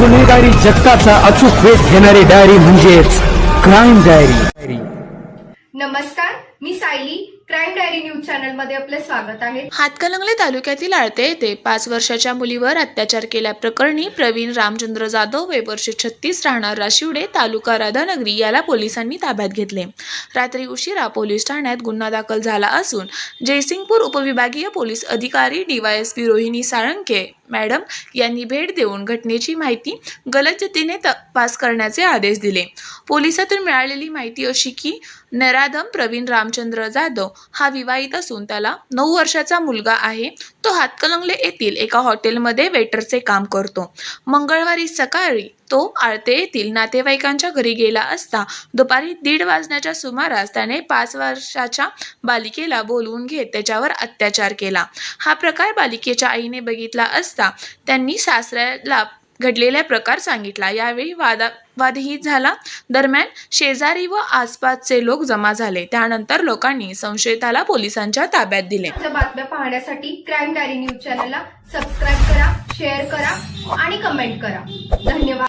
गुन्हेगारी जगताचा अचूक वेध घेणारी डायरी म्हणजेच क्राईम डायरी. नमस्कार मी सायली. क्राईम डायरी न्यूज चॅनलमध्ये आपले स्वागत आहे. हातकलंगले तालुक्यातील आळते येथे पाच वर्षाच्या मुलीवर अत्याचार केल्याप्रकरणी प्रवीण रामचंद्र जाधव वय वर्ष छत्तीस राहणार राशिवडे तालुका राधानगरी याला पोलिसांनी ताब्यात घेतले. रात्री उशिरा पोलीस ठाण्यात गुन्हा दाखल झाला असून जयसिंगपूर उपविभागीय पोलीस अधिकारी डीवायएसपी रोहिणी साळंके मॅडम यांनी भेट देऊन घटनेची माहिती गलततीने तपास करण्याचे आदेश दिले. पोलिसातून मिळालेली माहिती अशी की नराधम प्रवीण रामचंद्र जाधव हा विवाहित असून त्याला नऊ वर्षाचा मुलगा आहे. तो हातकलंगले येथील एका हॉटेलमध्ये वेटरचे काम करतो. मंगळवारी सकाळी तो आळते येथील नातेवाईकांच्या घरी गेला असता दुपारी दीड वाजण्याच्या सुमारास त्याने पाच वर्षाच्या बालिकेला बोलवून घेत त्याच्यावर अत्याचार केला. हा प्रकार बालिकेच्या आईने बघितला असता त्यांनी सासऱ्याला घडलेला प्रकार सांगितला. यावेळी वादा वादही झाला. दरम्यान शेजारी व आसपासचे लोक जमा झाले. त्यानंतर लोकांनी संशयिताला पोलिसांच्या ताब्यात दिले. बातम्या पाहण्यासाठी क्राईम डायरी न्यूज चॅनलला सबस्क्राईब करा शेअर करा आणि कमेंट करा. धन्यवाद.